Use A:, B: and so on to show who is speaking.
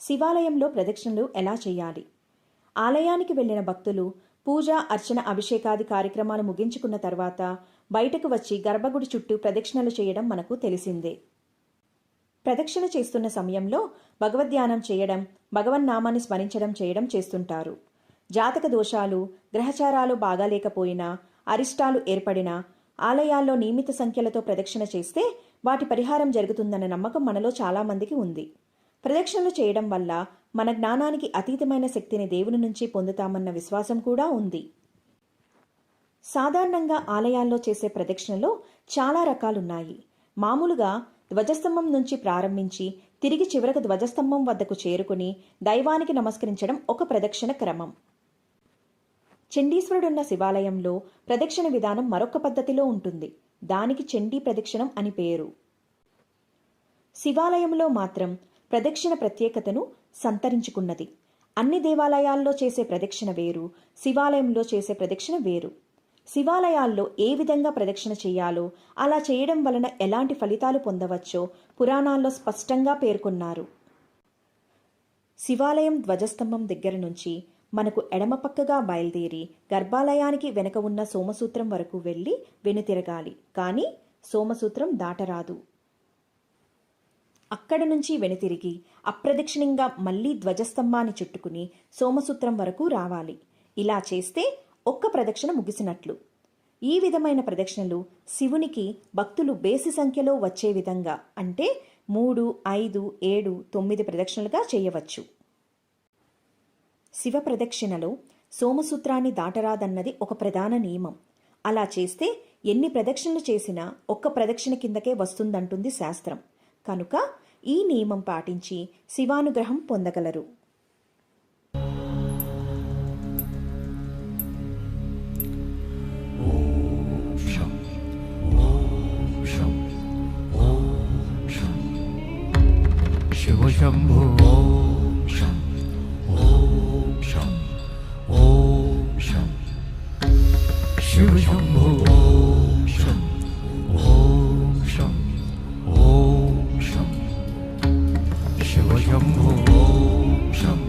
A: శివాలయంలో ప్రదక్షిణలు ఎలా చేయాలి? ఆలయానికి వెళ్ళిన భక్తులు పూజ అర్చన అభిషేకాది కార్యక్రమాలు ముగించుకున్న తర్వాత బయటకు వచ్చి గర్భగుడి చుట్టూ ప్రదక్షిణలు చేయడం మనకు తెలిసిందే. ప్రదక్షిణ చేస్తున్న సమయంలో భగవద్ధ్యానం చేయడం భగవన్నామాన్ని స్మరించడం చేయడం చేస్తుంటారు. జాతక దోషాలు గ్రహచారాలు బాగాలేకపోయినా అరిష్టాలు ఏర్పడినా ఆలయాల్లో నియమిత సంఖ్యలతో ప్రదక్షిణ చేస్తే వాటి పరిహారం జరుగుతుందన్న నమ్మకం మనలో చాలామందికి ఉంది. ప్రదక్షిణలు చేయడం వల్ల మన జ్ఞానానికి అతీతమైన శక్తిని దేవుని నుంచి పొందుతామన్న విశ్వాసం కూడా ఉంది. సాధారణంగా ఆలయాల్లో చేసే ప్రదక్షిణలో చాలా రకాలున్నాయి. మామూలుగా ధ్వజస్తంభం నుంచి ప్రారంభించి తిరిగి చివరకు ధ్వజస్తంభం వద్దకు చేరుకుని దైవానికి నమస్కరించడం ఒక ప్రదక్షిణ క్రమం. చండీశ్వరుడున్న శివాలయంలో ప్రదక్షిణ విధానం మరొక పద్ధతిలో ఉంటుంది. దానికి చండీ ప్రదక్షిణం అని పేరు. శివాలయంలో మాత్రం ప్రదక్షిణ ప్రత్యేకతను సంతరించుకున్నది. అన్ని దేవాలయాల్లో చేసే ప్రదక్షిణ వేరు శివాలయంలో చేసే ప్రదక్షిణ వేరు. శివాలయాల్లో ఏ విధంగా ప్రదక్షిణ చేయాలో అలా చేయడం వలన ఎలాంటి ఫలితాలు పొందవచ్చో పురాణాల్లో స్పష్టంగా పేర్కొన్నారు. శివాలయం ధ్వజస్తంభం దగ్గర నుంచి మనకు ఎడమపక్కగా బయలుదేరి గర్భాలయానికి వెనక ఉన్న సోమసూత్రం వరకు వెళ్ళి వెనుతిరగాలి. కానీ సోమసూత్రం దాటరాదు. అక్కడి నుంచి వెనుతిరిగి అప్రదక్షిణంగా మళ్ళీ ధ్వజస్తంభాన్ని చుట్టుకుని సోమసూత్రం వరకు రావాలి. ఇలా చేస్తే ఒక్క ప్రదక్షిణ ముగిసినట్లు. ఈ విధమైన ప్రదక్షిణలు శివునికి భక్తులు బేసి సంఖ్యలో వచ్చే విధంగా అంటే మూడు ఐదు ఏడు తొమ్మిది ప్రదక్షిణలుగా చేయవచ్చు. శివ ప్రదక్షిణలో సోమసూత్రాన్ని దాటరాదన్నది ఒక ప్రధాన నియమం. అలా చేస్తే ఎన్ని ప్రదక్షిణలు చేసినా ఒక్క ప్రదక్షిణ కిందకే వస్తుందంటుంది శాస్త్రం. కనుక ఈ నియమం పాటించి శివానుగ్రహం పొందగలరు.
B: Shiva Shambhu come home, come home.